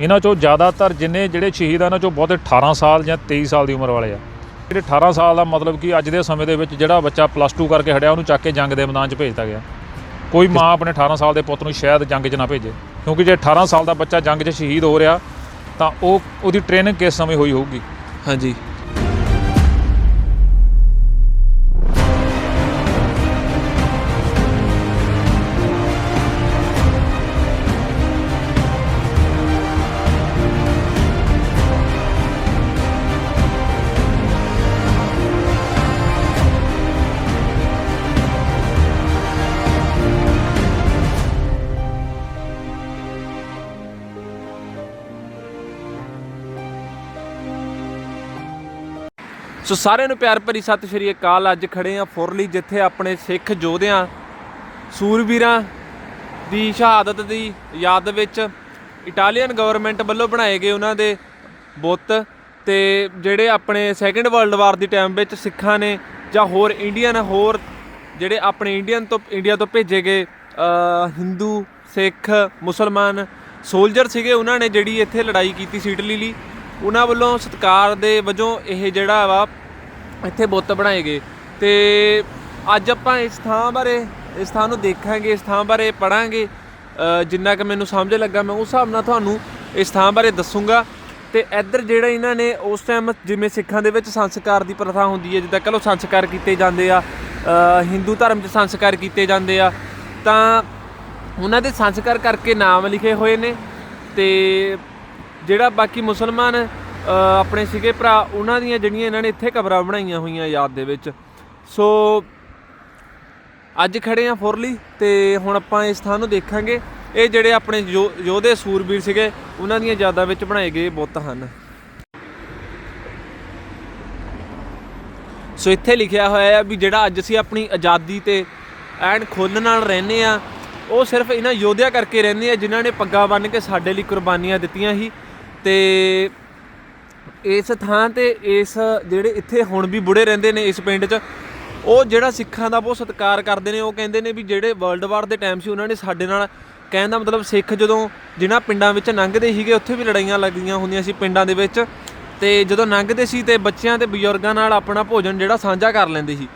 ਇਹਨਾਂ ਚੋਂ ਜ਼ਿਆਦਾਤਰ ਜਿੰਨੇ ਜਿਹੜੇ ਸ਼ਹੀਦ ਆ ਇਹਨਾਂ ਚੋਂ ਬਹੁਤੇ 18 ਸਾਲ ਜਾਂ 23 ਸਾਲ ਦੀ ਉਮਰ ਵਾਲੇ ਆ। ਜਿਹੜੇ 18 ਸਾਲ ਦਾ ਮਤਲਬ ਕਿ ਅੱਜ ਦੇ ਸਮੇਂ ਦੇ ਵਿੱਚ ਜਿਹੜਾ ਬੱਚਾ ਪਲੱਸ 2 ਕਰਕੇ ਹਟਿਆ ਉਹਨੂੰ ਚੱਕ ਕੇ ਜੰਗ ਦੇ ਮੈਦਾਨ 'ਚ ਭੇਜਤਾ ਗਿਆ। ਕੋਈ ਮਾਂ ਆਪਣੇ 18 ਸਾਲ ਦੇ ਪੁੱਤ ਨੂੰ ਸ਼ਾਇਦ ਜੰਗ 'ਚ ਨਾ ਭੇਜੇ ਕਿਉਂਕਿ ਜੇ 18 ਸਾਲ ਦਾ ਬੱਚਾ ਜੰਗ 'ਚ ਸ਼ਹੀਦ ਹੋ ਰਿਹਾ ਤਾਂ ਉਹ ਉਹਦੀ ਟ੍ਰੇਨਿੰਗ ਕਿਸ ਸਮੇਂ ਹੋਈ ਹੋਊਗੀ? ਹਾਂਜੀ। ਸੋ ਸਾਰਿਆਂ ਨੂੰ ਪਿਆਰ ਭਰੀ ਸਤਿ ਸ਼੍ਰੀ ਅਕਾਲ। ਅੱਜ ਖੜੇ ਆ ਫੁਰਲੀ, ਜਿੱਥੇ ਆਪਣੇ ਸਿੱਖ ਯੋਧਿਆਂ ਸੂਰਵੀਰਾਂ ਦੀ ਸ਼ਹਾਦਤ ਦੀ ਯਾਦ ਵਿੱਚ। ਇਟਾਲੀਅਨ ਗਵਰਨਮੈਂਟ ਵੱਲੋਂ ਬਣਾਏ ਗਏ ਉਹਨਾਂ ਦੇ ਬੁੱਤ ਤੇ ਜਿਹੜੇ ਆਪਣੇ ਸੈਕੰਡ ਵਰਲਡ ਵਾਰ ਦੀ ਟਾਈਮ ਵਿੱਚ ਸਿੱਖਾਂ ਨੇ ਜਾਂ ਹੋਰ ਇੰਡੀਅਨ ਹੋਰ ਜਿਹੜੇ ਆਪਣੇ ਇੰਡੀਅਨ ਤੋਂ ਇੰਡੀਆ ਤੋਂ ਭੇਜੇ ਗਏ ਹਿੰਦੂ ਸਿੱਖ ਮੁਸਲਮਾਨ ਸੋਲਜਰ ਸੀਗੇ, ਉਹਨਾਂ ਨੇ ਜਿਹੜੀ ਇੱਥੇ ਲੜਾਈ ਕੀਤੀ ਸੀ ਇਟਲੀ ਲਈ। ਉਹਨਾਂ ਵੱਲੋਂ ਸਤਿਕਾਰ ਦੇ ਵਜੋਂ ਇਹ ਜਿਹੜਾ ਵਾ ਇੱਥੇ ਬੁੱਤ ਬਣਾਏ ਗਏ। ਤੇ ਅੱਜ ਆਪਾਂ ਇਸ ਥਾਂ ਬਾਰੇ, ਇਸ ਥਾਂ ਨੂੰ ਦੇਖਾਂਗੇ, ਇਸ ਥਾਂ ਬਾਰੇ ਪੜਾਂਗੇ। ਜਿੰਨਾ ਕਿ ਮੈਨੂੰ ਸਮਝ ਲੱਗਾ, ਮੈਂ ਉਸ ਹਿਸਾਬ ਨਾਲ ਤੁਹਾਨੂੰ ਇਸ ਥਾਂ ਬਾਰੇ ਦੱਸੂਗਾ। ਤੇ ਇੱਧਰ ਜਿਹੜਾ ਇਹਨਾਂ ਨੇ ਉਸ ਟਾਈਮ ਜਿਵੇਂ ਸਿੱਖਾਂ ਦੇ ਵਿੱਚ ਸੰਸਕਾਰ ਦੀ ਪ੍ਰਥਾ ਹੁੰਦੀ ਹੈ, ਜਿੱਦਾਂ ਕਹ ਲਓ ਸੰਸਕਾਰ ਕੀਤੇ ਜਾਂਦੇ ਆ ਹਿੰਦੂ ਧਰਮ 'ਚ ਸੰਸਕਾਰ ਕੀਤੇ ਜਾਂਦੇ ਆ, ਤਾਂ ਉਹਨਾਂ ਦੇ ਸੰਸਕਾਰ ਕਰਕੇ ਨਾਮ ਲਿਖੇ ਹੋਏ ਨੇ। ਤੇ ਜਿਹੜਾ ਬਾਕੀ ਮੁਸਲਮਾਨ ਆਪਣੇ ਸੀਗੇ ਭਰਾ, ਉਹਨਾਂ ਦੀਆਂ ਜਿਹੜੀਆਂ ਇਹਨਾਂ ਨੇ ਇੱਥੇ ਕਬਰਾਂ ਬਣਾਈਆਂ ਹੋਈਆਂ ਯਾਦ ਦੇ ਵਿੱਚ। ਸੋ ਅੱਜ ਖੜੇ ਆ ਫੁਰਲੀ ਤੇ ਹੁਣ ਆਪਾਂ ਇਸ ਥਾਂ ਨੂੰ ਦੇਖਾਂਗੇ। ਇਹ ਜਿਹੜੇ ਆਪਣੇ ਯੋ- ਯੋਧੇ ਸੂਰਬੀਰ ਸੀਗੇ, ਉਹਨਾਂ ਦੀਆਂ ਯਾਦਾਂ ਵਿੱਚ ਬਣਾਏ ਗਏ ਬੁੱਤ ਹਨ। ਸੋ ਇੱਥੇ ਲਿਖਿਆ ਹੋਇਆ ਹੈ ਵੀ ਜਿਹੜਾ ਅੱਜ ਅਸੀਂ ਆਪਣੀ ਆਜ਼ਾਦੀ ਤੇ ਐਨ ਖੁੱਲ੍ਹ ਨਾਲ ਰਹਿੰਦੇ ਆ, ਉਹ ਸਿਰਫ ਇਹਨਾਂ ਯੋਧਿਆਂ ਕਰਕੇ ਰਹਿੰਦੇ ਆ, ਜਿਨ੍ਹਾਂ ਨੇ ਪੱਗਾਂ ਬੰਨ੍ਹ ਕੇ ਸਾਡੇ ਲਈ ਕੁਰਬਾਨੀਆਂ ਦਿੱਤੀਆਂ ਸੀ। ਤੇ ਇਸ ਥਾਂ ਤੇ ਇਸ ਜਿਹੜੇ ਇੱਥੇ ਹੁਣ ਵੀ ਬੁੜੇ ਰਹਿੰਦੇ ਨੇ ਇਸ ਪਿੰਡ 'ਚ, ਉਹ ਜਿਹੜਾ ਸਿੱਖਾਂ ਦਾ ਬਹੁਤ ਸਤਿਕਾਰ ਕਰਦੇ ਨੇ, ਉਹ ਕਹਿੰਦੇ ਨੇ ਵੀ ਜਿਹੜੇ ਵਰਲਡ ਵਾਰ ਦੇ ਟਾਈਮ ਸੀ, ਉਹਨਾਂ ਨੇ ਸਾਡੇ ਨਾਲ ਕਹਿਣ ਦਾ ਮਤਲਬ ਸਿੱਖ ਜਦੋਂ ਜਿਨ੍ਹਾਂ ਪਿੰਡਾਂ ਵਿੱਚ ਲੰਘਦੇ ਸੀਗੇ, ਉੱਥੇ ਵੀ ਲੜਾਈਆਂ ਲੱਗਦੀਆਂ ਹੁੰਦੀਆਂ ਸੀ ਪਿੰਡਾਂ ਦੇ ਵਿੱਚ ਤੇ ਜਦੋਂ ਲੰਘਦੇ ਸੀ ਤੇ ਬੱਚਿਆਂ ਤੇ ਬਜ਼ੁਰਗਾਂ ਨਾਲ ਆਪਣਾ ਭੋਜਨ ਜਿਹੜਾ ਸਾਂਝਾ ਕਰ ਲੈਂਦੇ ਸੀ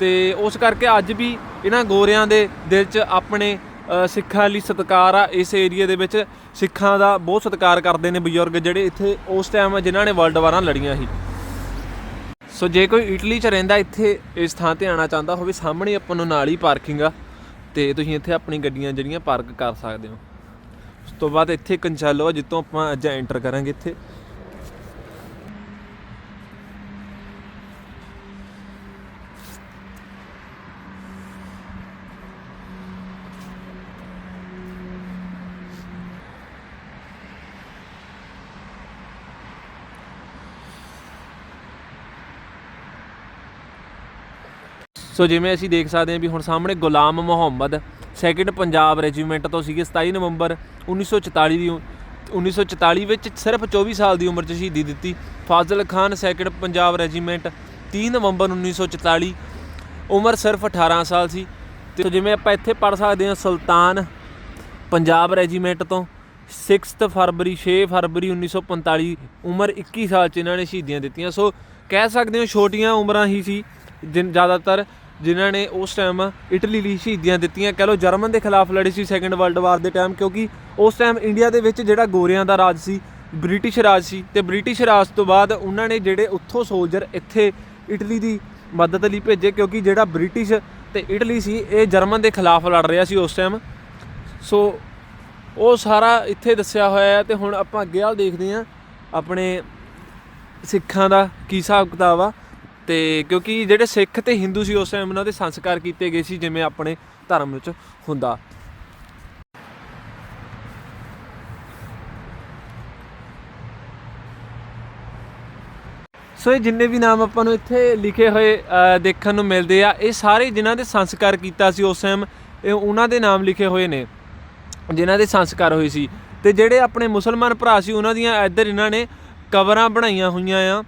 ਤੇ ਉਸ ਕਰਕੇ ਅੱਜ ਵੀ ਇਹਨਾਂ ਗੋਰਿਆਂ ਦੇ ਦਿਲ 'ਚ ਆਪਣੇ ਸਿੱਖਾਂ ਲਈ ਸਤਿਕਾਰ ਆ ਇਸ ਏਰੀਆ ਦੇ ਵਿੱਚ। ਸਿੱਖਾਂ ਦਾ ਬਹੁਤ ਸਤਿਕਾਰ ਕਰਦੇ ਨੇ ਬਜ਼ੁਰਗ ਜਿਹੜੇ ਇੱਥੇ ਉਸ ਟਾਈਮ ਜਿਨ੍ਹਾਂ ਨੇ ਵਰਲਡ ਵਾਰਾਂ ਲੜੀਆਂ ਸੀ। ਸੋ ਜੇ ਕੋਈ ਇਟਲੀ 'ਚ ਰਹਿੰਦਾ, ਇੱਥੇ ਇਸ ਥਾਂ ਤੇ ਆਣਾ ਚਾਹੁੰਦਾ ਹੋਵੇ, ਸਾਹਮਣੇ ਆਪਾਂ ਨੂੰ ਨਾਲ ਹੀ ਪਾਰਕਿੰਗ ਆ ਤੇ ਤੁਸੀਂ ਇੱਥੇ ਆਪਣੀ ਗੱਡੀਆਂ ਜਿਹੜੀਆਂ ਪਾਰਕ ਕਰ ਸਕਦੇ ਹੋ। ਉਸ ਤੋਂ ਬਾਅਦ ਇੱਥੇ ਕੰਚਾਲੋ ਆ, ਜਿੱਥੋਂ ਆਪਾਂ ਅੱਜ ਐਂਟਰ ਕਰਾਂਗੇ ਇੱਥੇ। ਸੋ ਜਿਵੇਂ ਅਸੀਂ ਦੇਖ ਸਕਦੇ ਹਾਂ ਵੀ ਹੁਣ ਸਾਹਮਣੇ ਗੁਲਾਮ ਮੁਹੰਮਦ ਸੈਕਿੰਡ ਪੰਜਾਬ ਰੈਜੀਮੈਂਟ ਤੋਂ ਸੀਗੇ 27 ਨਵੰਬਰ 1944 ਦੀ 1944 ਵਿੱਚ ਸਿਰਫ 24 ਸਾਲ ਦੀ ਉਮਰ 'ਚ ਸ਼ਹੀਦੀ ਦਿੱਤੀ। ਫਾਜ਼ਲ ਖਾਨ ਸੈਕਿੰਡ ਪੰਜਾਬ ਰੈਜੀਮੈਂਟ 30 ਨਵੰਬਰ 1944 ਉਮਰ ਸਿਰਫ 18 ਸਾਲ ਸੀ। ਤੇ ਜਿਵੇਂ ਆਪਾਂ ਇੱਥੇ ਪੜ ਸਕਦੇ ਹਾਂ, ਸੁਲਤਾਨ ਪੰਜਾਬ ਰੈਜੀਮੈਂਟ ਤੋਂ 6th ਫਰਵਰੀ 6 ਫਰਵਰੀ 1945 ਉਮਰ 21 ਸਾਲ 'ਚ ਇਹਨਾਂ ਨੇ ਸ਼ਹੀਦੀਆਂ ਦਿੱਤੀਆਂ। ਸੋ ਕਹਿ ਸਕਦੇ ਹਾਂ ਛੋਟੀਆਂ ਉਮਰਾਂ ਹੀ ਸੀ, ਜਿਨ ਜ਼ਿਆਦਾਤਰ ਜਿਨ੍ਹਾਂ ਨੇ ਉਸ ਟਾਈਮ ਇਟਲੀ ਲਈ ਸ਼ਹੀਦੀਆਂ ਦਿੱਤੀਆਂ। ਕਹ ਲਓ ਜਰਮਨ ਦੇ ਖਿਲਾਫ ਲੜੇ ਸੀ ਸੈਕੰਡ ਵਰਲਡ ਵਾਰ ਦੇ ਟਾਈਮ ਕਿਉਂਕਿ ਉਸ ਟਾਈਮ ਇੰਡੀਆ ਦੇ ਵਿੱਚ ਜਿਹੜਾ ਗੋਰਿਆਂ ਦਾ ਰਾਜ ਸੀ ਬ੍ਰਿਟਿਸ਼ ਰਾਜ ਸੀ ਤੇ ਬ੍ਰਿਟਿਸ਼ ਰਾਜ ਤੋਂ ਬਾਅਦ ਉਹਨਾਂ ਨੇ ਜਿਹੜੇ ਉੱਥੋਂ ਸੋਲਜਰ ਇੱਥੇ ਇਟਲੀ ਦੀ ਮਦਦ ਲਈ ਭੇਜੇ, ਕਿਉਂਕਿ ਜਿਹੜਾ ਬ੍ਰਿਟਿਸ਼ ਤੇ ਇਟਲੀ ਸੀ, ਇਹ ਜਰਮਨ ਦੇ ਖਿਲਾਫ ਲੜ ਰਿਹਾ ਸੀ ਉਸ ਟਾਈਮ ਸੋ ਉਹ ਸਾਰਾ ਇੱਥੇ ਦੱਸਿਆ ਹੋਇਆ ਹੈ ਤੇ ਹੁਣ ਆਪਾਂ ਅੱਗੇ ਵਾਲ ਦੇਖਦੇ ਹਾਂ ਆਪਣੇ ਸਿੱਖਾਂ ਦਾ ਕੀ ਹਿਸਾਬ ਕਿਤਾਬ ਆ। ਤੇ ਕਿਉਂਕਿ ਜਿਹੜੇ ਸਿੱਖ ਤੇ ਹਿੰਦੂ ਸੀ ਉਸ ਟਾਈਮ ਉਹਨਾਂ ਦੇ ਸੰਸਕਾਰ ਕੀਤੇ ਗਏ ਸੀ, ਜਿਵੇਂ ਆਪਣੇ ਧਰਮ ਵਿੱਚ ਹੁੰਦਾ। ਸੋ ਇਹ ਜਿੰਨੇ ਵੀ ਨਾਮ ਆਪਾਂ ਨੂੰ ਇੱਥੇ ਲਿਖੇ ਹੋਏ ਦੇਖਣ ਨੂੰ ਮਿਲਦੇ ਆ, ਇਹ ਸਾਰੇ ਜਿਨ੍ਹਾਂ ਦੇ ਸੰਸਕਾਰ ਕੀਤਾ ਸੀ ਉਸ ਟਾਈਮ ਇਹ ਉਹਨਾਂ ਦੇ ਨਾਮ ਲਿਖੇ ਹੋਏ ਨੇ, ਜਿਨ੍ਹਾਂ ਦੇ ਸੰਸਕਾਰ ਹੋਏ ਸੀ। ਤੇ ਜਿਹੜੇ ਆਪਣੇ ਮੁਸਲਮਾਨ ਭਰਾ ਸੀ, ਉਹਨਾਂ ਦੀਆਂ ਇੱਧਰ ਇਹਨਾਂ ਨੇ ਕਬਰਾਂ ਬਣਾਈਆਂ ਹੋਈਆਂ ਆ।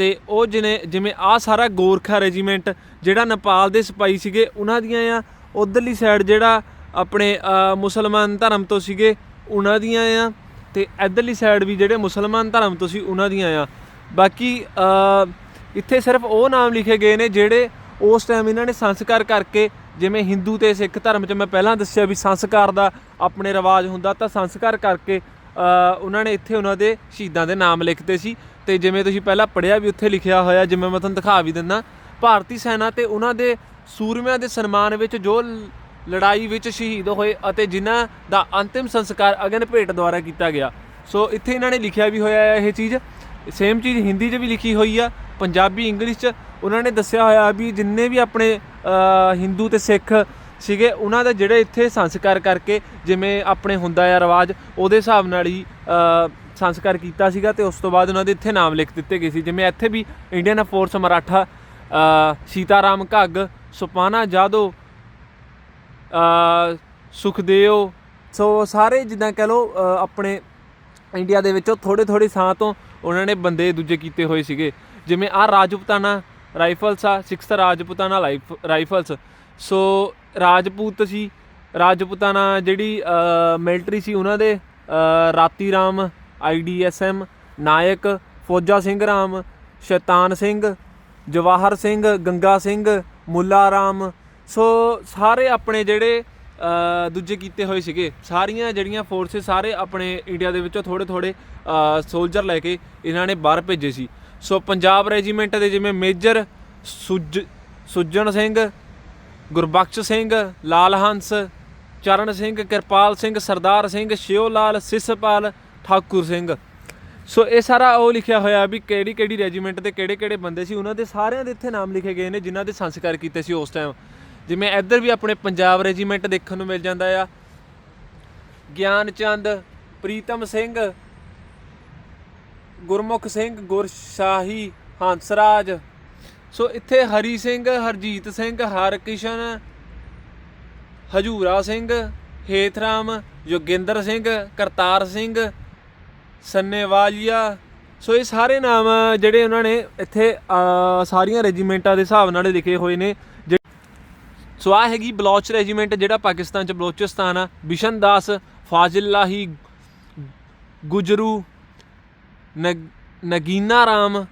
ਤੇ ਉਹ ਜਿਨੇ ਜਿਵੇਂ ਆ ਸਾਰਾ ਗੋਰਖਾ ਰੈਜੀਮੈਂਟ, ਜਿਹੜਾ ਨੇਪਾਲ ਦੇ ਸਿਪਾਹੀ ਸੀਗੇ, ਉਹਨਾਂ ਦੀਆਂ ਆ। ਉਧਰਲੀ ਸਾਈਡ ਜਿਹੜਾ ਆਪਣੇ ਮੁਸਲਮਾਨ ਧਰਮ ਤੋਂ ਸੀਗੇ, ਉਹਨਾਂ ਦੀਆਂ ਆ। ਤੇ ਇਧਰਲੀ ਸਾਈਡ ਵੀ ਜਿਹੜੇ ਮੁਸਲਮਾਨ ਧਰਮ ਤੋਂ ਸੀ, ਉਹਨਾਂ ਦੀਆਂ ਆ। ਬਾਕੀ ਇੱਥੇ ਸਿਰਫ ਉਹ ਨਾਮ ਲਿਖੇ ਗਏ ਨੇ ਜਿਹੜੇ ਉਸ ਟਾਈਮ ਇਹਨਾਂ ਨੇ ਸੰਸਕਾਰ ਕਰਕੇ, ਜਿਵੇਂ ਹਿੰਦੂ ਤੇ ਸਿੱਖ ਧਰਮ 'ਚ ਮੈਂ ਪਹਿਲਾਂ ਦੱਸਿਆ ਵੀ ਸੰਸਕਾਰ ਦਾ ਆਪਣੇ ਰਿਵਾਜ ਹੁੰਦਾ, ਤਾਂ ਸੰਸਕਾਰ ਕਰਕੇ ਉਹਨਾਂ ਨੇ ਇੱਥੇ ਉਹਨਾਂ ਦੇ ਸ਼ਹੀਦਾਂ ਦੇ ਨਾਮ ਲਿਖਤੇ ਸੀ। ਤੇ ਜਿਵੇਂ ਤੁਸੀਂ ਪਹਿਲਾਂ ਪੜ੍ਹਿਆ ਵੀ ਉੱਥੇ ਲਿਖਿਆ ਹੋਇਆ, ਜਿਵੇਂ ਮੈਂ ਤੁਹਾਨੂੰ ਦਿਖਾ ਵੀ ਦਿੰਦਾ, ਭਾਰਤੀ ਸੈਨਾ ਤੇ ਉਹਨਾਂ ਦੇ ਸੂਰਮਿਆਂ ਦੇ ਸਨਮਾਨ ਵਿੱਚ ਜੋ ਲ- ਲੜਾਈ ਵਿੱਚ ਸ਼ਹੀਦ ਹੋਏ ਅਤੇ ਜਿਨ੍ਹਾਂ ਦਾ ਅੰਤਿਮ ਸੰਸਕਾਰ ਅਗਨ ਭੇਟ ਦੁਆਰਾ ਕੀਤਾ ਗਿਆ। ਸੋ ਇੱਥੇ ਇਹਨਾਂ ਨੇ ਲਿਖਿਆ ਵੀ ਹੋਇਆ ਹੈ ਇਹ ਚੀਜ਼। ਸੇਮ ਚੀਜ਼ ਹਿੰਦੀ 'ਚ ਵੀ ਲਿਖੀ ਹੋਈ ਆ, ਪੰਜਾਬੀ ਇੰਗਲਿਸ਼ 'ਚ। ਉਹਨਾਂ ਨੇ ਦੱਸਿਆ ਹੋਇਆ ਵੀ ਜਿੰਨੇ ਵੀ ਆਪਣੇ ਹਿੰਦੂ ਤੇ ਸਿੱਖ ਸੀਗੇ, ਉਹਨਾਂ ਦਾ ਜਿਹੜੇ ਇੱਥੇ ਸੰਸਕਾਰ ਕਰਕੇ ਜਿਵੇਂ ਆਪਣੇ ਹੁੰਦਾ ਆ ਰਿਵਾਜ, ਉਹਦੇ ਹਿਸਾਬ ਨਾਲ ਹੀ ਸੰਸਕਾਰ ਕੀਤਾ ਸੀਗਾ ਤੇ ਉਸ ਤੋਂ ਬਾਅਦ ਉਹਨਾਂ ਦੇ ਇੱਥੇ ਨਾਮ ਲਿਖ ਦਿੱਤੇ ਗਏ ਸੀ। ਜਿਵੇਂ ਇੱਥੇ ਵੀ ਇੰਡੀਅਨ ਫੋਰਸ ਮਰਾਠਾ ਸੀਤਾਰਾਮ ਘੱਗ ਸੁਪਾਨਾ ਜਾਦੋ ਅ, ਸੁਖਦੇਵ। ਸੋ ਸਾਰੇ ਜਿੱਦਾਂ ਕਹ ਲਓ ਆਪਣੇ ਇੰਡੀਆ ਦੇ ਵਿੱਚੋਂ ਥੋੜੇ ਥੋੜੇ ਥਾਂ ਤੋਂ ਉਹਨਾਂ ਨੇ ਬੰਦੇ ਦੂਜੇ ਕੀਤੇ ਹੋਏ ਸੀਗੇ। ਜਿਵੇਂ ਆ ਰਾਜਪੂਤਾਨਾ ਰਾਈਫਲਸ ਆ 6th ਰਾਜਪੂਤਾਨਾ ਲਾਈਫ- ਰਾਈਫਲਸ। ਸੋ ਰਾਜਪੂਤ ਸੀ ਰਾਜਪੂਤਾਨਾ ਜਿਹੜੀ ਮਿਲਟਰੀ ਸੀ ਉਹਨਾਂ ਦੇ ਰਾਤੀ ਰਾਮ ਆਈਡੀਐਸਐਮ ਨਾਇਕ, ਫੌਜਾ ਸਿੰਘ ਰਾਮ, ਸ਼ੈਤਾਨ ਸਿੰਘ, ਜਵਾਹਰ ਸਿੰਘ, ਗੰਗਾ ਸਿੰਘ, ਮੁੱਲਾ ਰਾਮ। ਸੋ ਸਾਰੇ ਆਪਣੇ ਜਿਹੜੇ ਦੂਜੇ ਕੀਤੇ ਹੋਏ ਸੀਗੇ, ਸਾਰੀਆਂ ਜਿਹੜੀਆਂ ਫੋਰਸਿਸ ਸਾਰੇ ਆਪਣੇ ਇੰਡੀਆ ਦੇ ਵਿੱਚੋਂ ਥੋੜੇ ਥੋੜੇ ਸੋਲਜਰ ਲੈ ਕੇ ਇਹਨਾਂ ਨੇ ਬਾਹਰ ਭੇਜੇ ਸੀ। ਸੋ ਪੰਜਾਬ ਰੈਜੀਮੈਂਟ ਦੇ ਜਿਵੇਂ ਮੇਜਰ ਸੁਜ, ਸੁਜਣ ਸਿੰਘ, ਗੁਰਬਖਸ਼ ਸਿੰਘ, ਲਾਲ ਹੰਸ, ਚਰਨ ਸਿੰਘ, ਕਿਰਪਾਲ ਸਿੰਘ, ਸਰਦਾਰ ਸਿੰਘ ਸ਼ਿਓ ਲਾਲ ਸਿਸਪਾਲ ਠਾਕੁਰ ਸਿੰਘ। ਸੋ ਇਹ ਸਾਰਾ ਉਹ ਲਿਖਿਆ ਹੋਇਆ ਵੀ ਕਿਹੜੀ ਕਿਹੜੀ ਰੈਜੀਮੈਂਟ ਦੇ ਕਿਹੜੇ ਕਿਹੜੇ ਬੰਦੇ ਸੀ, ਉਹਨਾਂ ਦੇ ਸਾਰਿਆਂ ਦੇ ਇੱਥੇ ਨਾਮ ਲਿਖੇ ਗਏ ਨੇ, ਜਿਨ੍ਹਾਂ ਦੇ ਸੰਸਕਾਰ ਕੀਤੇ ਸੀ ਉਸ ਟਾਈਮ ਜਿਵੇਂ ਇੱਧਰ ਵੀ ਆਪਣੇ ਪੰਜਾਬ ਰੈਜੀਮੈਂਟ ਦੇਖਣ ਨੂੰ ਮਿਲ ਜਾਂਦਾ ਆ। ਗਿਆਨ ਚੰਦ ਪ੍ਰੀਤਮ ਸਿੰਘ, ਗੁਰਮੁਖ ਸਿੰਘ, ਗੁਰਸ਼ਾਹੀ, ਹੰਸਰਾਜ। ਸੋ ਇੱਥੇ ਹਰੀ ਸਿੰਘ, ਹਰਜੀਤ ਸਿੰਘ, ਹਰਕਿਸ਼ਨ, ਹਜੂਰਾ ਸਿੰਘ, ਹੇਥਰਾਮ, ਯੋਗਿੰਦਰ ਸਿੰਘ, ਕਰਤਾਰ ਸਿੰਘ ਸੰਨੇਵਾਲੀਆ ਸੋ ਇਹ ਸਾਰੇ ਨਾਮ ਜਿਹੜੇ ਉਹਨਾਂ ਨੇ ਇੱਥੇ ਸਾਰੀਆਂ ਰੈਜੀਮੈਂਟਾਂ ਦੇ ਹਿਸਾਬ ਨਾਲ ਲਿਖੇ ਹੋਏ ਨੇ। ਜਿ- ਸੋ ਆ ਹੈਗੀ ਬਲੋਚ ਰੈਜੀਮੈਂਟ, ਜਿਹੜਾ ਪਾਕਿਸਤਾਨ ਚ ਬਲੋਚਿਸਤਾਨ ਆ। ਬਿਸ਼ਨ ਦਾਸ ਫਾਜ਼ਿਲਲਾਹੀ ਗੁਜਰੂ, ਨਗ- ਨਗੀਨਾ ਰਾਮ,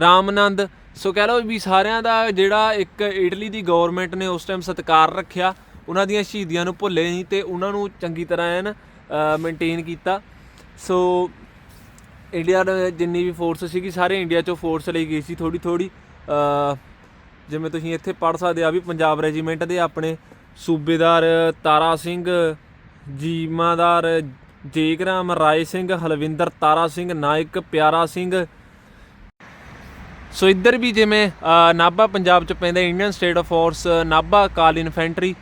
ਰਾਮਨੰਦ। ਸੋ ਕਹਿ ਲਓ ਵੀ ਸਾਰਿਆਂ ਦਾ ਜਿਹੜਾ ਇੱਕ ਇਟਲੀ ਦੀ ਗਵਰਨਮੈਂਟ ਨੇ ਉਸ ਟਾਈਮ ਸਤਿਕਾਰ ਰੱਖਿਆ, ਉਹਨਾਂ ਦੀਆਂ ਸ਼ਹੀਦੀਆਂ ਨੂੰ ਭੁੱਲੇ ਨਹੀਂ ਤੇ ਉਹਨਾਂ ਨੂੰ ਚੰਗੀ ਤਰ੍ਹਾਂ ਐਨ ਮੇਨਟੇਨ ਕੀਤਾ। ਸੋ ਇੰਡੀਆ ਦੇ ਜਿੰਨੀ ਵੀ ਫੋਰਸ ਸੀਗੀ, ਸਾਰੇ ਇੰਡੀਆ ਚੋਂ ਫੋਰਸ ਲਈ ਗਈ ਸੀ ਥੋੜੀ ਥੋੜੀ ਜਿਵੇਂ ਤੁਸੀਂ ਇੱਥੇ ਪੜ ਸਕਦੇ ਆ ਵੀ ਪੰਜਾਬ ਰੈਜੀਮੈਂਟ ਦੇ ਆਪਣੇ ਸੂਬੇਦਾਰ ਤਾਰਾ ਸਿੰਘ, ਜੀਮਾਦਾਰ ਜੇਗਰਾਮ ਰਾਏ ਸਿੰਘ, ਹਲਵਿੰਦਰ ਤਾਰਾ ਸਿੰਘ, ਨਾਇਕ ਪਿਆਰਾ ਸਿੰਘ। ਸੋ ਇੱਧਰ ਵੀ ਜਿਵੇਂ ਨਾਭਾ ਪੰਜਾਬ ਚ ਪੈਂਦਾ ਇੰਡੀਅਨ ਸਟੇਟ ਫੋਰਸ ਨਾਭਾ ਕਾਲ ਇਨਫੈਂਟਰੀ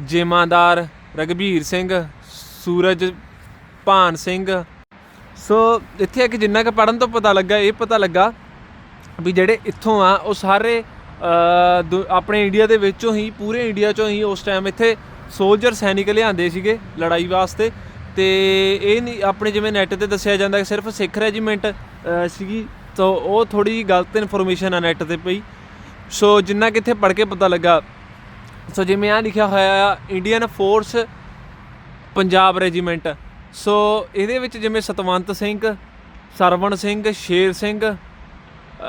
ਜੇਮਾਦਾਰ ਰਗਵੀਰ ਸਿੰਘ, ਸੂਰਜ ਭਾਨ ਸਿੰਘ ਸੋ ਇੱਥੇ ਇੱਕ ਜਿੰਨਾ ਕਿ ਪੜਨ ਤੋਂ ਪਤਾ ਲੱਗਾ, ਇਹ ਪਤਾ ਲੱਗਾ ਵੀ ਜਿਹੜੇ ਇੱਥੋਂ ਆ, ਉਹ ਸਾਰੇ ਦੁ- ਆਪਣੇ ਇੰਡੀਆ ਦੇ ਵਿੱਚੋਂ ਹੀ, ਪੂਰੇ ਇੰਡੀਆ ਚੋਂ ਹੀ ਉਸ ਟਾਈਮ ਇੱਥੇ ਸੋਲਜਰ ਸੈਨਿਕ ਲਿਆਂਦੇ ਸੀਗੇ ਲੜਾਈ ਵਾਸਤੇ। ਤੇ ਇਹ ਨਹੀਂ ਆਪਣੇ ਜਿਵੇਂ ਨੈਟ ਤੇ ਦੱਸਿਆ ਜਾਂਦਾ ਕਿ ਸਿਰਫ ਸਿੱਖ ਰੈਜੀਮੈਂਟ ਸੀਗੀ। ਸੋ ਉਹ ਥੋੜੀ ਜਿਹੀ ਗਲਤ ਇਨਫੋਰਮੇਸ਼ਨ ਆ ਨੈਟ ਤੇ ਪਈ। ਸੋ ਜਿੰਨਾ ਕਿ ਇੱਥੇ ਪੜ੍ਹ ਕੇ ਪਤਾ ਲੱਗਾ ਸੋ ਜਿਵੇਂ ਆ ਲਿਖਿਆ ਹੋਇਆ ਆ Indian force Punjab regiment so ਇਹਦੇ ਵਿੱਚ ਜਿਵੇਂ ਸਤਵੰਤ ਸਿੰਘ, ਸਰਵਣ ਸਿੰਘ, ਸ਼ੇਰ ਸਿੰਘ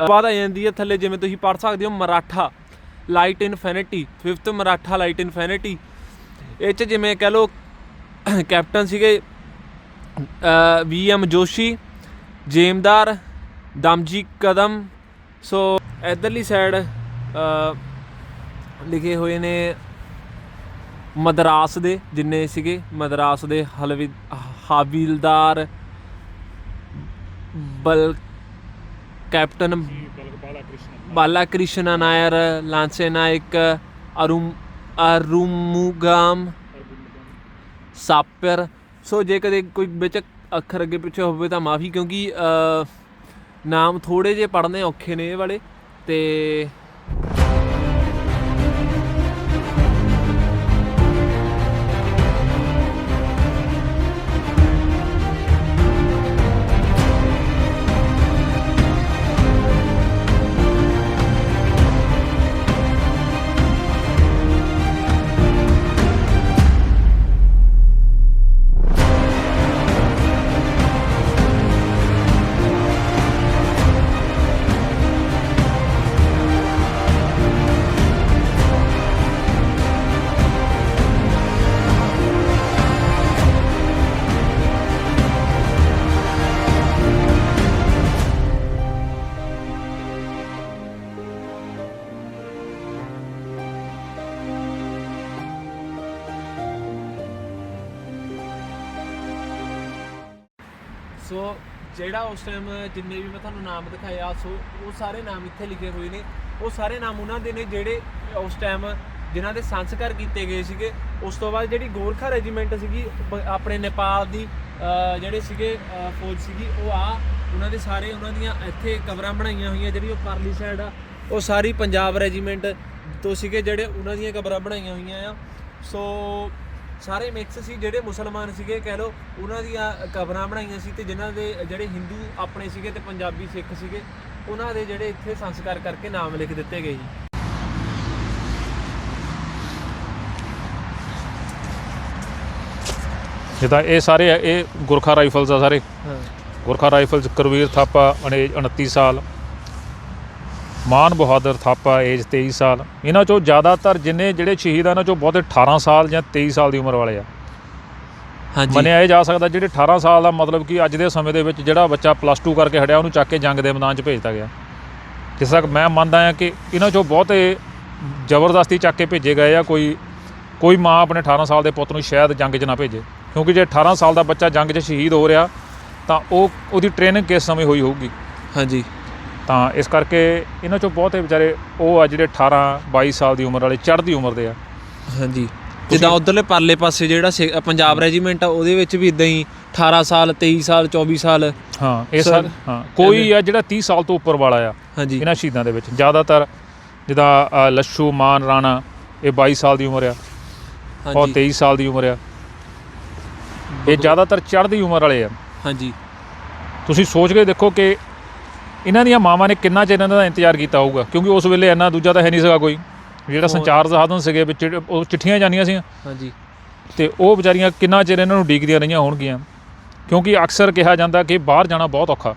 ਬਾਅਦ ਆ ਜਾਂਦੀ ਹੈ ਥੱਲੇ, ਜਿਵੇਂ ਤੁਸੀਂ ਪੜ੍ਹ ਸਕਦੇ ਹੋ, Maratha light infinity 5th Maratha light infinity ਇਹ ਚ ਜਿਵੇਂ ਕਹ ਲਓ, ਕੈਪਟਨ ਸੀਗੇ ਵੀ ਐਮ ਜੋਸ਼ੀ, ਜੇਮਦਾਰ ਦਮਜੀ ਕਦਮ। ਸੋ ਇਧਰਲੀ ਸਾਈਡ ਲਿਖੇ ਹੋਏ ਨੇ ਮਦਰਾਸ ਦੇ, ਜਿੰਨੇ ਸੀਗੇ ਮਦਰਾਸ ਦੇ ਹਲਵੀ ਹਾਵੀਲਦਾਰ ਬਲ ਕੈਪਟਨ ਬਾਲਾ ਕ੍ਰਿਸ਼ਨਾ ਨਾਇਰ ਲਾਂਸੇ ਨਾਇਕ ਅਰੁਮ ਅਰੁਮੁਗਾਮ ਸਾਪਰ। ਸੋ ਜੇ ਕਦੇ ਕੋਈ ਵਿੱਚ ਅੱਖਰ ਅੱਗੇ ਪਿੱਛੇ ਹੋਵੇ ਤਾਂ ਮਾਫੀ ਕਿਉਂਕਿ ਨਾਮ ਥੋੜੇ ਜੇ ਪੜ੍ਹਨੇ ਔਖੇ ਨੇ ਇਹ ਵਾਲੇ ਤੇ ਜਿਹੜਾ ਉਸ ਟਾਈਮ ਜਿੰਨੇ ਵੀ ਮੈਂ ਤੁਹਾਨੂੰ ਨਾਮ ਦਿਖਾਇਆ, ਸੋ ਉਹ ਸਾਰੇ ਨਾਮ ਇੱਥੇ ਲਿਖੇ ਹੋਏ ਨੇ। ਉਹ ਸਾਰੇ ਨਾਮ ਉਹਨਾਂ ਦੇ ਨੇ ਜਿਹੜੇ ਉਸ ਟਾਈਮ ਜਿਨ੍ਹਾਂ ਦੇ ਸੰਸਕਾਰ ਕੀਤੇ ਗਏ ਸੀਗੇ। ਉਸ ਤੋਂ ਬਾਅਦ ਜਿਹੜੀ ਗੋਰਖਾ ਰੈਜੀਮੈਂਟ ਸੀਗੀ ਆਪਣੇ ਨੇਪਾਲ ਦੀ ਜਿਹੜੇ ਸੀਗੇ ਫੌਜ ਸੀਗੀ, ਉਹ ਆ, ਉਹਨਾਂ ਦੇ ਸਾਰੇ ਉਹਨਾਂ ਦੀਆਂ ਇੱਥੇ ਕਬਰਾਂ ਬਣਾਈਆਂ ਹੋਈਆਂ, ਜਿਹੜੀ ਉਹ ਪਰਲੀ ਸਾਈਡ ਆ, ਉਹ ਸਾਰੀ ਪੰਜਾਬ ਰੈਜੀਮੈਂਟ ਤੋਂ ਸੀਗੇ, ਜਿਹੜੇ ਉਹਨਾਂ ਦੀਆਂ ਕਬਰਾਂ ਬਣਾਈਆਂ ਹੋਈਆਂ ਆ। ਸੋ ਸਾਰੇ ਮਿਕਸ ਸੀ ਜਿਹੜੇ ਮੁਸਲਮਾਨ ਸੀਗੇ ਕਹਿ ਲਓ ਉਹਨਾਂ ਦੀਆਂ ਕਬਰਾਂ ਬਣਾਈਆਂ ਸੀ ਤੇ ਜਿਨ੍ਹਾਂ ਦੇ ਜਿਹੜੇ ਹਿੰਦੂ ਆਪਣੇ ਸੀਗੇ ਤੇ ਪੰਜਾਬੀ ਸਿੱਖ ਸੀਗੇ ਉਹਨਾਂ ਦੇ ਜਿਹੜੇ ਇੱਥੇ ਸੰਸਕਾਰ ਕਰਕੇ ਨਾਮ ਲਿਖ ਦਿੱਤੇ ਗਏ ਜੀ। ਜਿੱਦਾਂ ਇਹ ਸਾਰੇ ਇਹ ਗੁਰਖਾ ਰਾਈਫਲਸ ਆ ਸਾਰੇ। ਹਾਂ। ਗੁਰਖਾ ਰਾਈਫਲਸ ਕਰਵੀਰ ਥਾਪਾ ਏਜ 29 ਸਾਲ। ਮਾਨ ਬਹਾਦਰ ਥਾਪਾ ਏਜ 23 ਸਾਲ। ਇਹਨਾਂ ਚੋਂ ਜ਼ਿਆਦਾਤਰ ਜਿੰਨੇ ਜਿਹੜੇ ਸ਼ਹੀਦ ਆ ਇਹਨਾਂ ਚੋਂ ਬਹੁਤੇ 18 ਸਾਲ ਜਾਂ 23 ਸਾਲ ਦੀ ਉਮਰ ਵਾਲੇ ਆ। ਹਾਂਜੀ। ਮੰਨਿਆ ਇਹ ਜਾ ਸਕਦਾ ਜਿਹੜੇ 18 ਸਾਲ ਦਾ ਮਤਲਬ ਕਿ ਅੱਜ ਦੇ ਸਮੇਂ ਦੇ ਵਿੱਚ ਜਿਹੜਾ ਬੱਚਾ ਪਲੱਸ 2 ਕਰਕੇ ਹਟਿਆ ਉਹਨੂੰ ਚੱਕ ਕੇ ਜੰਗ ਦੇ ਮੈਦਾਨ 'ਚ ਭੇਜਤਾ ਗਿਆ। ਜਿਸ ਤੱਕ ਮੈਂ ਮੰਨਦਾ ਹਾਂ ਕਿ ਇਹਨਾਂ ਚੋਂ ਬਹੁਤੇ ਜ਼ਬਰਦਸਤੀ ਚੱਕ ਕੇ ਭੇਜੇ ਗਏ ਆ ਕੋਈ ਕੋਈ ਮਾਂ ਆਪਣੇ 18 ਸਾਲ ਦੇ ਪੁੱਤ ਨੂੰ ਸ਼ਾਇਦ ਜੰਗ 'ਚ ਨਾ ਭੇਜੇ। ਕਿਉਂਕਿ ਜੇ 18 ਸਾਲ ਦਾ ਬੱਚਾ ਜੰਗ 'ਚ ਸ਼ਹੀਦ ਹੋ ਰਿਹਾ ਤਾਂ ਉਹ ਉਹਦੀ ਟ੍ਰੇਨਿੰਗ ਕਿਸ ਸਮੇਂ ਹੋਈ ਹੋਊਗੀ? ਹਾਂਜੀ। ਤਾਂ ਇਸ ਕਰਕੇ ਇਹਨਾਂ ਚੋਂ ਬਹੁਤੇ ਵਿਚਾਰੇ ਉਹ ਆ ਜਿਹੜੇ 18 22 ਸਾਲ ਦੀ ਉਮਰ ਵਾਲੇ ਚੜ੍ਹਦੀ ਉਮਰ ਦੇ ਆ। ਹਾਂਜੀ। ਜਿੱਦਾਂ ਉਧਰਲੇ ਪਰਲੇ ਪਾਸੇ ਜਿਹੜਾ ਸਿ- ਅ, ਪੰਜਾਬ ਰੈਜੀਮੈਂਟ ਆ ਉਹਦੇ ਵਿੱਚ ਵੀ ਇਦਾਂ ਹੀ 18 ਸਾਲ 23 ਸਾਲ 24 ਸਾਲ। ਹਾਂ ਇਹ ਸਰ, ਸਰ ਹਾਂ ਕੋਈ ਆ ਜਿਹੜਾ 30 ਸਾਲ ਤੋਂ ਉੱਪਰ ਵਾਲਾ ਆ ਹਾਂਜੀ। ਇਹਨਾਂ ਸ਼ਹੀਦਾਂ ਦੇ ਵਿੱਚ। ਜ਼ਿਆਦਾਤਰ ਜਿੱਦਾਂ ਅ, ਲੱਛੂ ਮਾਨ ਰਾਣਾ ਇਹ 22 ਸਾਲ ਦੀ ਉਮਰ ਆ ਔਰ ਹਾਂਜੀ 23 ਸਾਲ ਦੀ ਉਮਰ ਆ। ਇਹ ਜ਼ਿਆਦਾਤਰ ਚੜ੍ਹਦੀ ਉਮਰ ਵਾਲੇ ਆ। ਹਾਂਜੀ। ਤੁਸੀਂ ਸੋਚ ਕੇ ਦੇਖੋ ਕਿ ਇਹਨਾਂ ਦੀਆਂ ਮਾਵਾਂ ਨੇ ਕਿੰਨਾ ਚਿਰ ਇਹਨਾਂ ਦਾ ਇੰਤਜ਼ਾਰ ਕੀਤਾ ਹੋਊਗਾ? ਕਿਉਂਕਿ ਉਸ ਵੇਲੇ ਇੰਨਾ ਦੂਜਾ ਤਾਂ ਹੈ ਨਹੀਂ ਸੀਗਾ ਕੋਈ। ਜਿਹੜਾ ਸੰਚਾਰ ਸਾਧਨ ਸੀਗੇ ਵਿੱਚ ਉਹ ਚਿੱਠੀਆਂ ਜਾਂਦੀਆਂ ਸੀ ਹਾਂਜੀ। ਤੇ ਉਹ ਵਿਚਾਰੀਆਂ ਕਿੰਨਾ ਚਿਰ ਇਹਨਾਂ ਨੂੰ ਡੀਕਦੀਆਂ ਰਹੀਆਂ ਹੋਣਗੀਆਂ। ਕਿਉਂਕਿ ਅਕਸਰ ਕਿਹਾ ਜਾਂਦਾ ਕਿ ਬਾਹਰ ਜਾਣਾ ਬਹੁਤ ਔਖਾ।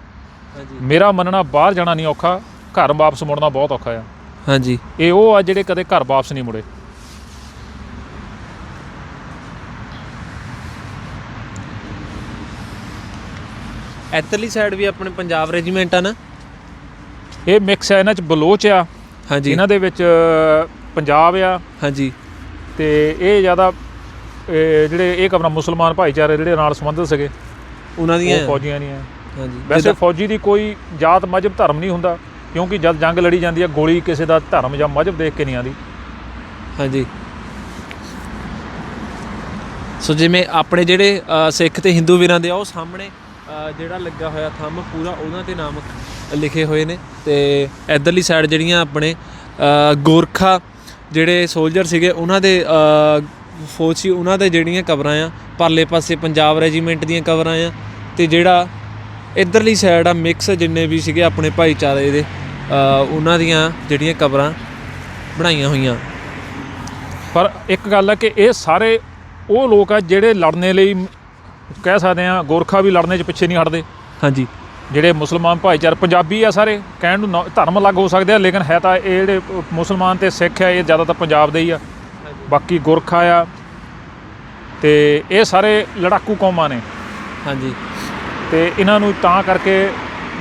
ਹਾਂਜੀ। ਮੇਰਾ ਮੰਨਣਾ ਬਾਹਰ ਜਾਣਾ ਨਹੀਂ ਔਖਾ ਘਰ ਵਾਪਸ ਮੁੜਨਾ ਬਹੁਤ ਔਖਾ ਆ। ਹਾਂਜੀ। ਇਹ ਉਹ ਆ ਜਿਹੜੇ ਕਦੇ ਘਰ ਵਾਪਸ ਨਹੀਂ ਮੁੜੇ। ਇੱਧਰਲੀ ਸਾਈਡ ਵੀ ਆਪਣੇ ਪੰਜਾਬ ਰੈਜੀਮੈਂਟ ਆ ਨਾ। ਇਹ ਮਿਕਸ ਹੈ ਇਹਨਾਂ ਚ ਬਲੋਚ ਆ। ਹਾਂਜੀ। ਇਹਨਾਂ ਦੇ ਵਿੱਚ ਪੰਜਾਬ ਆ। ਹਾਂਜੀ। ਤੇ ਇਹ ਜ਼ਿਆਦਾ ਜਿਹੜੇ ਇਹ ਕਬਰਾਂ ਮੁਸਲਮਾਨ ਭਾਈਚਾਰੇ ਜਿਹੜੇ ਨਾਲ ਸੰਬੰਧਿਤ ਸੀਗੇ ਉਹਨਾਂ ਦੀਆਂ। ਉਹ ਫੌਜੀਆਂ ਨਹੀਂ ਆ ਹਾਂਜੀ। ਵੈਸੇ ਫੌਜੀ ਦੀ ਕੋਈ ਜਾਤ ਮਜਬ ਧਰਮ ਨਹੀਂ ਹੁੰਦਾ ਕਿਉਂਕਿ ਜਦ ਜੰਗ ਲੜੀ ਜਾਂਦੀ ਹੈ ਗੋਲੀ ਕਿਸੇ ਦਾ ਧਰਮ ਜਾਂ ਮਜਬ ਦੇਖ ਕੇ ਨਹੀਂ ਆਉਂਦੀ। ਹਾਂਜੀ। ਸੋ ਜਿਵੇਂ ਆਪਣੇ ਜਿਹੜੇ ਸਿੱਖ ਤੇ ਹਿੰਦੂ ਵੀਰਾਂ ਦੇ ਆ ਉਹ ਸਾਹਮਣੇ ਜਿਹੜਾ ਲੱਗਾ ਹੋਇਆ ਥੰਮ, ਪੂਰਾ ਉਹਨਾਂ ਤੇ ਨਾਮ ਲਿਖੇ ਹੋਏ ਨੇ ਤੇ ਇਧਰਲੀ ਸਾਈਡ ਜਿਹੜੀਆਂ ਆਪਣੇ ਗੋਰਖਾ ਜਿਹੜੇ ਸੋਲਜਰ ਸੀਗੇ, ਉਹਨਾਂ ਦੇ ਫੌਜ ਸੀ, ਉਹਨਾਂ ਦੇ ਜਿਹੜੀਆਂ ਕਬਰਾਂ ਆ, ਪਰਲੇ ਪਾਸੇ ਪੰਜਾਬ ਰੈਜੀਮੈਂਟ ਦੀਆਂ ਕਬਰਾਂ ਆ ਤੇ ਜਿਹੜਾ ਇਧਰਲੀ ਸਾਈਡ ਆ ਮਿਕਸ ਜਿੰਨੇ ਵੀ ਸੀਗੇ ਆਪਣੇ ਭਾਈਚਾਰੇ ਦੇ ਉਹਨਾਂ ਦੀਆਂ ਜਿਹੜੀਆਂ ਕਬਰਾਂ ਬਣਾਈਆਂ ਹੋਈਆਂ। ਪਰ ਇੱਕ ਗੱਲ ਹੈ ਕਿ ਇਹ ਸਾਰੇ ਉਹ ਲੋਕ ਆ ਜਿਹੜੇ ਲੜਨੇ ਲਈ ਕਹਿ ਸਕਦੇ ਆ ਗੋਰਖਾ ਵੀ ਲੜਨੇ 'ਚ ਪਿੱਛੇ ਨਹੀਂ ਹਟਦੇ। ਹਾਂਜੀ। ਜਿਹੜੇ ਮੁਸਲਮਾਨ ਭਾਈਚਾਰੇ ਪੰਜਾਬੀ ਆ ਸਾਰੇ ਕਹਿਣ ਨੂੰ ਨਾ- ਧਰਮ ਅਲੱਗ ਹੋ ਸਕਦੇ ਆ ਲੇਕਿਨ ਹੈ ਤਾਂ ਇਹ ਜਿਹੜੇ ਮੁਸਲਮਾਨ ਤੇ ਸਿੱਖ ਆ ਇਹ ਜ਼ਿਆਦਾਤਰ ਪੰਜਾਬ ਦੇ ਹੀ ਆ। ਬਾਕੀ ਗੁਰਖਾ ਆ ਤੇ ਇਹ ਸਾਰੇ ਲੜਾਕੂ ਕੌਮਾਂ ਨੇ। ਹਾਂਜੀ। ਤੇ ਇਹਨਾਂ ਨੂੰ ਤਾਂ ਕਰਕੇ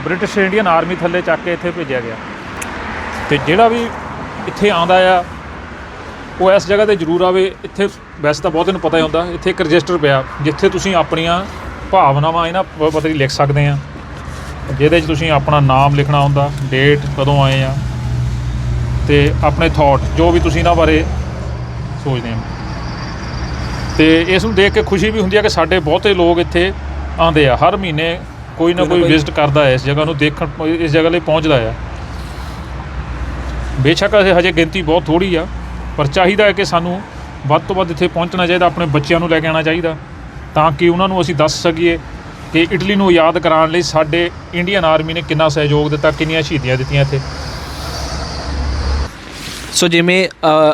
ਬ੍ਰਿਟਿਸ਼ ਇੰਡੀਅਨ ਆਰਮੀ ਥੱਲੇ ਚੱਕ ਕੇ ਇੱਥੇ ਭੇਜਿਆ ਗਿਆ। ਤੇ ਜਿਹੜਾ ਵੀ ਇੱਥੇ ਆਉਂਦਾ ਆ ਉਹ ਇਸ ਜਗ੍ਹਾ ਤੇ ਜ਼ਰੂਰ ਆਵੇ ਇੱਥੇ ਵੈਸੇ ਤਾਂ ਬਹੁਤੇ ਨੂੰ ਪਤਾ ਹੀ ਹੁੰਦਾ ਇੱਥੇ ਇੱਕ ਰਜਿਸਟਰ ਪਿਆ ਜਿੱਥੇ ਤੁਸੀਂ ਆਪਣੀਆਂ ਭਾਵਨਾਵਾਂ ਇਹਨਾਂ ਪ- ਪਤਾ ਹੀ ਲਿਖ ਸਕਦੇ ਆ। ਜਿਹਦੇ 'ਚ ਤੁਸੀਂ ਆਪਣਾ ਨਾਮ ਲਿਖਣਾ ਹੁੰਦਾ ਡੇਟ ਕਦੋਂ ਆਏ ਆ ਤੇ ਆਪਣੇ ਥਾਟ ਜੋ ਵੀ ਤੁਸੀਂ ਇਹਨਾਂ ਬਾਰੇ ਸੋਚਦੇ ਆ। ਤੇ ਇਸ ਨੂੰ ਦੇਖ ਕੇ ਖੁਸ਼ੀ ਵੀ ਹੁੰਦੀ ਹੈ ਕਿ ਸਾਡੇ ਬਹੁਤੇ ਲੋਕ ਇੱਥੇ ਆਉਂਦੇ ਆ ਹਰ ਮਹੀਨੇ ਕੋਈ ਨਾ ਕੋਈ ਵਿਜ਼ਿਟ ਕਰਦਾ ਹੈ ਇਸ ਜਗ੍ਹਾ ਨੂੰ ਦੇਖਣ ਇਸ ਜਗ੍ਹਾ ਲਈ ਪਹੁੰਚਦਾ ਆ। ਬੇਸ਼ੱਕ ਹਜੇ ਗਿਣਤੀ ਬਹੁਤ ਥੋੜੀ ਆ ਪਰ ਚਾਹੀਦਾ ਹੈ ਕਿ ਸਾਨੂੰ ਵੱਧ ਤੋਂ ਵੱਧ ਇੱਥੇ ਪਹੁੰਚਣਾ ਚਾਹੀਦਾ ਆਪਣੇ ਬੱਚਿਆਂ ਨੂੰ ਲੈ ਕੇ ਆਉਣਾ ਚਾਹੀਦਾ ਤਾਂ ਕਿ ਉਹਨਾਂ ਨੂੰ ਅਸੀਂ ਦੱਸ ਸਕੀਏ ਕਿ ਇਟਲੀ ਨੂੰ ਯਾਦ ਕਰਾਉਣ ਲਈ ਸਾਡੇ ਇੰਡੀਅਨ ਆਰਮੀ ਨੇ ਕਿੰਨਾ ਸਹਿਯੋਗ ਦਿੱਤਾ ਕਿੰਨੀਆਂ ਸ਼ਹੀਦੀਆਂ ਦਿੱਤੀਆਂ ਇੱਥੇ। ਸੋ ਜਿਵੇਂ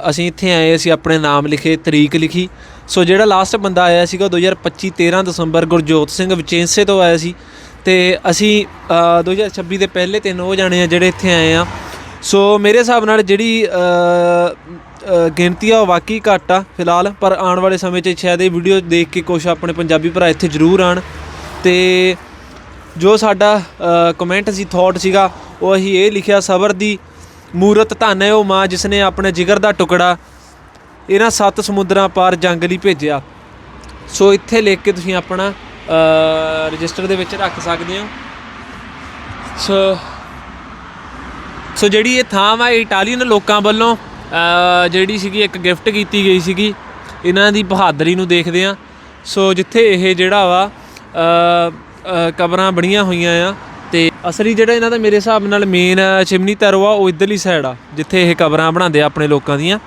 ਅਸੀਂ ਇੱਥੇ ਆਏ ਅਸੀਂ ਆਪਣੇ ਨਾਮ ਲਿਖੇ ਤਰੀਕ ਲਿਖੀ। ਸੋ ਜਿਹੜਾ ਲਾਸਟ ਬੰਦਾ ਆਇਆ ਸੀਗਾ ਉਹ 2025 13 ਦਸੰਬਰ ਗੁਰਜੋਤ ਸਿੰਘ ਵਿਚੇਂਸੇ ਤੋਂ ਆਇਆ ਸੀ। ਤੇ ਅਸੀਂ ਅ, 2026 ਦੇ ਪਹਿਲੇ ਤਿੰਨ ਉਹ ਜਾਣੇ ਆ ਜਿਹੜੇ ਇੱਥੇ ਆਏ ਆ। ਸੋ ਮੇਰੇ ਹਿਸਾਬ ਨਾਲ ਜਿਹੜੀ ਗਿਣਤੀ ਆ, ਉਹ ਵਾਕਈ ਘੱਟ ਆ ਫਿਲਹਾਲ, ਪਰ ਆਉਣ ਵਾਲੇ ਸਮੇਂ 'ਚ ਸ਼ਾਇਦ ਇਹ ਵੀਡੀਓ ਦੇਖ ਕੇ ਕੁਝ ਆਪਣੇ ਪੰਜਾਬੀ ਭਰਾ ਇੱਥੇ ਜ਼ਰੂਰ ਆਣ ਤੇ ਜੋ ਸਾਡਾ ਕਮੈਂਟ ਸੀ ਥਾਟ ਸੀਗਾ, ਉਹ ਅਸੀਂ ਇਹ ਲਿਖਿਆ, ਸਬਰ ਦੀ ਮੂਰਤ ਧੰਨ ਹੈ ਉਹ ਮਾਂ ਜਿਸ ਨੇ ਆਪਣੇ ਜਿਗਰ ਦਾ ਟੁਕੜਾ ਇਹਨਾਂ ਸੱਤ ਸਮੁੰਦਰਾਂ ਪਾਰ ਜੰਗ ਲਈ ਭੇਜਿਆ। ਸੋ ਇੱਥੇ ਲਿਖ ਕੇ ਤੁਸੀਂ ਆਪਣਾ ਰਜਿਸਟਰ ਦੇ ਵਿੱਚ ਰੱਖ ਸਕਦੇ ਹੋ। ਸੋ ਸੋ ਜਿਹੜੀ ਇਹ ਥਾਂ ਵਾ ਇਟਾਲੀਅਨ ਲੋਕਾਂ ਵੱਲੋਂ ਜਿਹੜੀ ਸੀਗੀ, ਇੱਕ ਗਿਫਟ ਕੀਤੀ ਗਈ ਸੀਗੀ। ਇਹਨਾਂ ਦੀ ਬਹਾਦਰੀ ਨੂੰ ਦੇਖਦੇ ਆ ਸੋ ਜਿੱਥੇ ਇਹ ਜਿਹੜਾ ਵਾ ਕਬਰਾਂ ਬਣੀਆਂ ਹੋਈਆਂ ਆ, ਤੇ ਅਸਲੀ ਜਿਹੜਾ ਇਹਨਾਂ ਦਾ ਮੇਰੇ ਹਿਸਾਬ ਨਾਲ ਮੇਨ ਚਿਮਨੀ ਤਰੋ ਆ, ਉਹ ਇਧਰਲੀ ਸਾਈਡ ਆ, ਜਿੱਥੇ ਇਹ ਕਬਰਾਂ ਬਣਾਉਂਦੇ ਆ ਆਪਣੇ ਲੋਕਾਂ ਦੀਆਂ।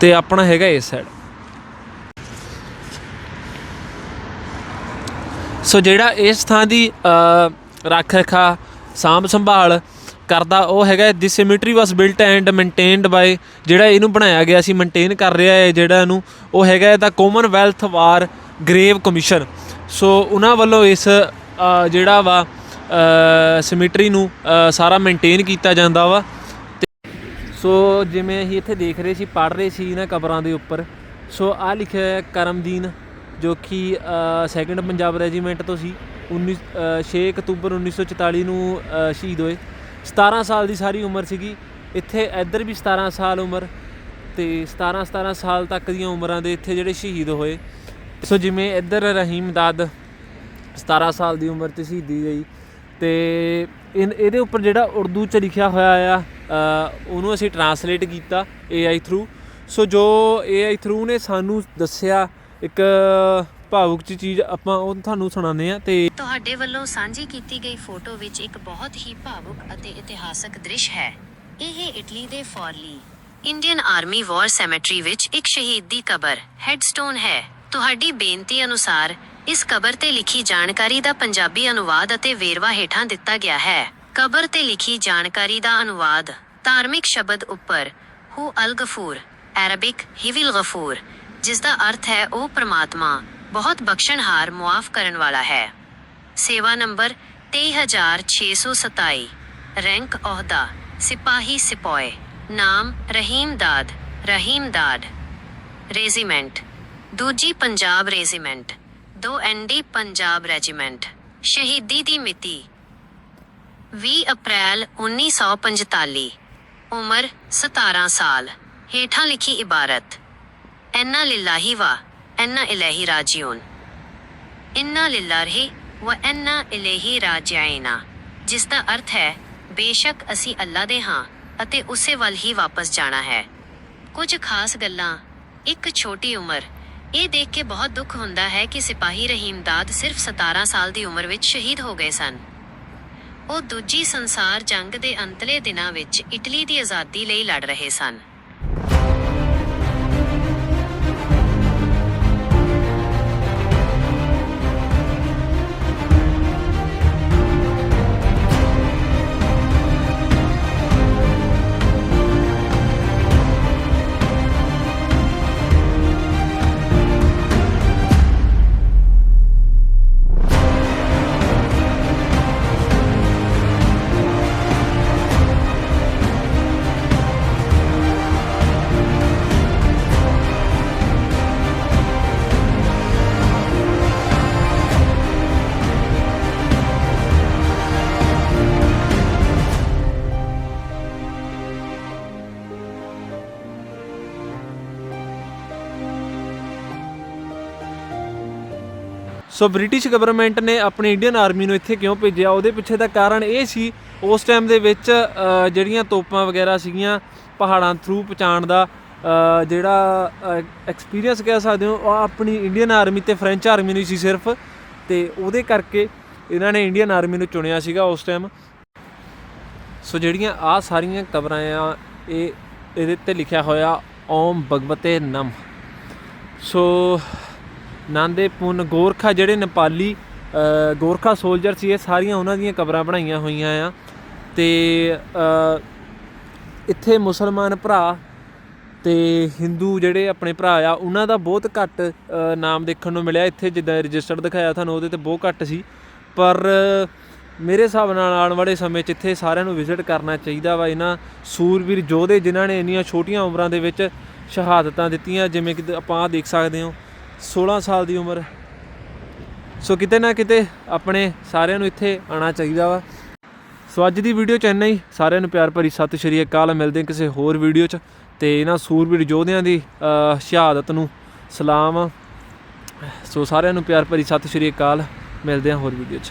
ਤੇ ਆਪਣਾ ਹੈਗਾ ਇਸ ਸਾਈਡ ਸੋ ਜਿਹੜਾ ਇਸ ਥਾਂ ਦੀ ਰੱਖ ਰਖਾ ਸਾਂਭ ਸੰਭਾਲ ਕਰਦਾ ਉਹ ਹੈਗਾ this cemetery was built and maintained by ਜਿਹੜਾ ਇਹਨੂੰ ਬਣਾਇਆ ਗਿਆ ਸੀ ਮੇਨਟੇਨ ਕਰ ਰਿਹਾ ਹੈ ਜਿਹੜਾ ਇਹਨੂੰ ਉਹ ਹੈਗਾ ਦਾ Commonwealth war grave commission so ਉਹਨਾਂ ਵੱਲੋਂ ਇਸ ਜਿਹੜਾ ਵਾ ਸਿਮਟਰੀ ਨੂੰ ਸਾਰਾ ਮੇਨਟੇਨ ਕੀਤਾ ਜਾਂਦਾ ਵਾ। ਸੋ ਜਿਵੇਂ ਅਸੀਂ ਇੱਥੇ ਦੇਖ ਰਹੇ ਸੀ ਪੜ ਰਹੇ ਸੀ ਇਹਨਾਂ ਕਬਰਾਂ ਦੇ ਉੱਪਰ ਸੋ ਆ ਲਿਖਿਆ ਹੈ ਕਰਮਦੀਨ ਜੋ ਕਿ ਸੈਕੰਡ ਪੰਜਾਬ ਰੈਜੀਮੈਂਟ ਤੋਂ ਸੀ 19 ਅ, 6 ਅਕਤੂਬਰ 1944 ਨੂੰ ਸ਼ਹੀਦ ਹੋਏ। 17 ਸਾਲ ਦੀ ਸਾਰੀ ਉਮਰ ਸੀਗੀ। ਇੱਥੇ ਇੱਧਰ ਵੀ 17 ਸਾਲ ਉਮਰ ਤੇ 17 17 ਸਾਲ ਤੱਕ ਦੀਆਂ ਉਮਰਾਂ ਦੇ ਇੱਥੇ ਜਿਹੜੇ ਸ਼ਹੀਦ ਹੋਏ। ਸੋ ਜਿਵੇਂ ਇੱਧਰ ਰਹੀਮ ਦਾਦ 17 ਸਾਲ ਦੀ ਉਮਰ 'ਚ ਸ਼ਹੀਦੀ ਗਈ ਤੇ ਇਨ- ਇਹਦੇ ਉੱਪਰ ਜਿਹੜਾ ਉਰਦੂ 'ਚ ਲਿਖਿਆ ਹੋਇਆ ਆ ਉਹਨੂੰ ਅਸੀਂ ਟਰਾਂਸਲੇਟ ਕੀਤਾ AI ਥਰੂ ਸੋ ਜੋ AI ਥਰੂ ਨੇ ਸਾਨੂੰ ਦੱਸਿਆ ਇੱਕ ਭਾਵੁਕ ਜਿਹੀ ਚੀਜ਼ ਆਪਾਂ ਉਹ ਤੁਹਾਨੂੰ ਸੁਣਾਉਂਦੇ ਆ ਤੇ ਤੁਹਾਡੇ ਵੱਲੋਂ ਸਾਂਝੀ ਕੀਤੀ ਗਈ ਫੋਟੋ ਵਿੱਚ ਇੱਕ ਬਹੁਤ ਹੀ ਭਾਵੁਕ ਅਤੇ ਇਤਿਹਾਸਕ ਦ੍ਰਿਸ਼ ਹੈ। ਇਹ ਇਟਲੀ ਦੇ ਫੋਰਲੀ ਇੰਡੀਅਨ ਆਰਮੀ ਵਾਰ ਸੈਮੇਟਰੀ ਵਿੱਚ ਇੱਕ ਸ਼ਹੀਦ ਦੀ ਕਬਰ, ਹੈਡਸਟੋਨ ਹੈ। ਤੁਹਾਡੀ ਬੇਨਤੀ ਅਨੁਸਾਰ ਇਸ ਕਬਰ ਤੇ ਲਿਖੀ ਜਾਣਕਾਰੀ ਦਾ ਪੰਜਾਬੀ ਅਨੁਵਾਦ ਅਤੇ ਵੇਰਵਾ ਹੇਠਾਂ ਦਿੱਤਾ ਗਿਆ ਹੈ। ਕਬਰ ਤੇ ਲਿਖੀ ਜਾਣਕਾਰੀ ਦਾ ਅਨੁਵਾਦ ਧਾਰਮਿਕ ਸ਼ਬਦ ਉੱਪਰ ਹੂ ਅਲ ਗਫੂਰ ਅਰਬਿਕ ਹਿਵਿਲ ਗਫੂਰ ਜਿਸ ਦਾ ਅਰਥ ਹੈ ਉਹ ਪ੍ਰਮਾਤਮਾ ਬਹੁਤ ਬਖਸ਼ਣਹਾਰ ਮੁਆਫ ਕਰਨ ਵਾਲਾ ਹੈ ਸੇਵਾ ਨੰਬਰ 23627 ਰੈਂਕ ਅਹੁਦਾ ਸਿਪਾਹੀ ਸਿਪੋਏ ਨਾਮ ਰਹੀਮ ਦਾਦ ਰਹੀਮ ਦਾਦ ਰੈਜੀਮੈਂਟ ਦੂਜੀ Punjab regiment 2 ND Punjab regiment ਸ਼ਹੀਦੀ ਦੀ ਮਿਤੀ 20 ਅਪ੍ਰੈਲ 1945 ਉਮਰ 17 ਸਾਲ ਹੇਠਾਂ ਲਿਖੀ ਇਬਾਰਤ ਐਨਾ ਲਿਲਾਹੀ ਵਾ ਐਨਾ ਇਲੈਹੀ ਰਾਜਿਊਨ ਇਨਾ ਲਿਲਾਰਹੀ ਵ ਇਨਾ ਇਲੈਹੀ ਰਾਜਿਆਇਨਾ ਜਿਸ ਦਾ ਅਰਥ ਹੈ, ਬੇਸ਼ੱਕ ਅਸੀਂ ਅੱਲਾ ਦੇ ਹਾਂ ਅਤੇ ਉਸੇ ਵੱਲ ਹੀ ਵਾਪਸ ਜਾਣਾ ਹੈ। ਕੁਝ ਖਾਸ ਗੱਲਾਂ, ਇੱਕ ਛੋਟੀ ਉਮਰ, ਇਹ ਦੇਖ ਕੇ ਬਹੁਤ ਦੁੱਖ ਹੁੰਦਾ ਹੈ ਕਿ ਸਿਪਾਹੀ ਰਹੀਮ ਦਾਦ ਸਿਰਫ 17 ਸਾਲ ਦੀ ਉਮਰ ਵਿੱਚ ਸ਼ਹੀਦ ਹੋ ਗਏ ਸਨ। ਉਹ ਦੂਜੀ ਸੰਸਾਰ ਜੰਗ ਦੇ ਅੰਤਲੇ ਦਿਨਾਂ ਵਿੱਚ ਇਟਲੀ ਦੀ ਆਜ਼ਾਦੀ ਲਈ ਲੜ ਰਹੇ ਸਨ। ਸੋ ਬ੍ਰਿਟਿਸ਼ ਗਵਰਨਮੈਂਟ ਨੇ ਆਪਣੀ ਇੰਡੀਅਨ ਆਰਮੀ ਨੂੰ ਇੱਥੇ ਕਿਉਂ ਭੇਜਿਆ? ਉਹਦੇ ਪਿੱਛੇ ਦਾ ਕਾਰਨ ਇਹ ਸੀ, ਉਸ ਟਾਈਮ ਦੇ ਵਿੱਚ ਜਿਹੜੀਆਂ ਤੋਪਾਂ ਵਗੈਰਾ ਸੀਗੀਆਂ, ਪਹਾੜਾਂ ਥਰੂ ਪਹੁੰਚਾਉਣ ਦਾ ਜਿਹੜਾ ਐਕਸਪੀਰੀਅੰਸ ਕਹਿ ਸਕਦੇ ਹੋ, ਉਹ ਆਪਣੀ ਇੰਡੀਅਨ ਆਰਮੀ ਤੇ ਫ੍ਰੈਂਚ ਆਰਮੀ ਨੂੰ ਸੀ ਸਿਰਫ। ਤੇ ਉਹਦੇ ਕਰਕੇ ਇਹਨਾਂ ਨੇ ਇੰਡੀਅਨ ਆਰਮੀ ਨੂੰ ਚੁਣਿਆ ਸੀਗਾ ਉਸ ਟਾਈਮ ਸੋ ਜਿਹੜੀਆਂ ਆ ਸਾਰੀਆਂ ਕਬਰਾਂ ਆ, ਇਹ ਇਹਦੇ ਤੇ ਲਿਖਿਆ ਹੋਇਆ, ਓਮ ਭਗਵਤੇ ਨਮ। ਸੋ ਨਾਂਦੇ ਪੁੰਨ ਗੋਰਖਾ ਜਿਹੜੇ ਨੇਪਾਲੀ ਗੋਰਖਾ ਸੋਲਜਰ ਸੀ, ਇਹ ਸਾਰੀਆਂ ਉਹਨਾਂ ਦੀਆਂ ਕਬਰਾਂ ਬਣਾਈਆਂ ਹੋਈਆਂ ਆ। ਤੇ ਇੱਥੇ ਮੁਸਲਮਾਨ ਭਰਾ ਤੇ ਹਿੰਦੂ ਜਿਹੜੇ ਆਪਣੇ ਭਰਾ ਆ, ਉਹਨਾਂ ਦਾ ਬਹੁਤ ਘੱਟ ਨਾਮ ਦੇਖਣ ਨੂੰ ਮਿਲਿਆ। ਇੱਥੇ ਜਿੱਦਾਂ ਰਜਿਸਟਰਡ ਦਿਖਾਇਆ ਤੁਹਾਨੂੰ, ਉਹਦੇ ਤੇ ਬਹੁਤ ਘੱਟ ਸੀ। ਪਰ, ਮੇਰੇ ਹਿਸਾਬ ਨਾਲ ਆਉਣ ਵਾਲੇ ਸਮੇਂ 'ਚ ਇੱਥੇ ਸਾਰਿਆਂ ਨੂੰ ਵਿਜ਼ਿਟ ਕਰਨਾ ਚਾਹੀਦਾ ਵਾ। ਇਹਨਾਂ ਸੂਰਵੀਰ ਯੋਧੇ ਜਿਨ੍ਹਾਂ ਨੇ ਇੰਨੀਆਂ ਛੋਟੀਆਂ ਉਮਰਾਂ ਦੇ ਵਿੱਚ ਸ਼ਹਾਦਤਾਂ ਦਿੱਤੀਆਂ, ਜਿਵੇਂ ਕਿ ਆਪਾਂ ਆਹ ਦੇਖ ਸਕਦੇ ਹੋ। 16 ਸਾਲ ਦੀ ਉਮਰ। ਸੋ ਕਿਤੇ ਨਾ ਕਿਤੇ ਆਪਣੇ ਸਾਰਿਆਂ ਨੂੰ ਇੱਥੇ ਆਉਣਾ ਚਾਹੀਦਾ ਵਾ। ਸੋ ਅੱਜ ਦੀ ਵੀਡੀਓ ਚ ਇੰਨਾ ਹੀ। ਸਾਰਿਆਂ ਨੂੰ ਪਿਆਰ ਭਰੀ ਸਤਿ ਸ਼੍ਰੀ ਅਕਾਲ। ਮਿਲਦੇ ਹਾਂ ਕਿਸੇ ਹੋਰ ਵੀਡੀਓ ਚ। ਤੇ ਇਹਨਾਂ ਸੂਰਬੀਰ ਯੋਧਿਆਂ ਦੀ ਸ਼ਹਾਦਤ ਨੂੰ ਸਲਾਮ ਸੋ ਸਾਰਿਆਂ ਨੂੰ ਪਿਆਰ ਭਰੀ ਸਤਿ ਸ਼੍ਰੀ ਅਕਾਲ। ਮਿਲਦੇ ਹਾਂ ਹੋਰ ਵੀਡੀਓ 'ਚ।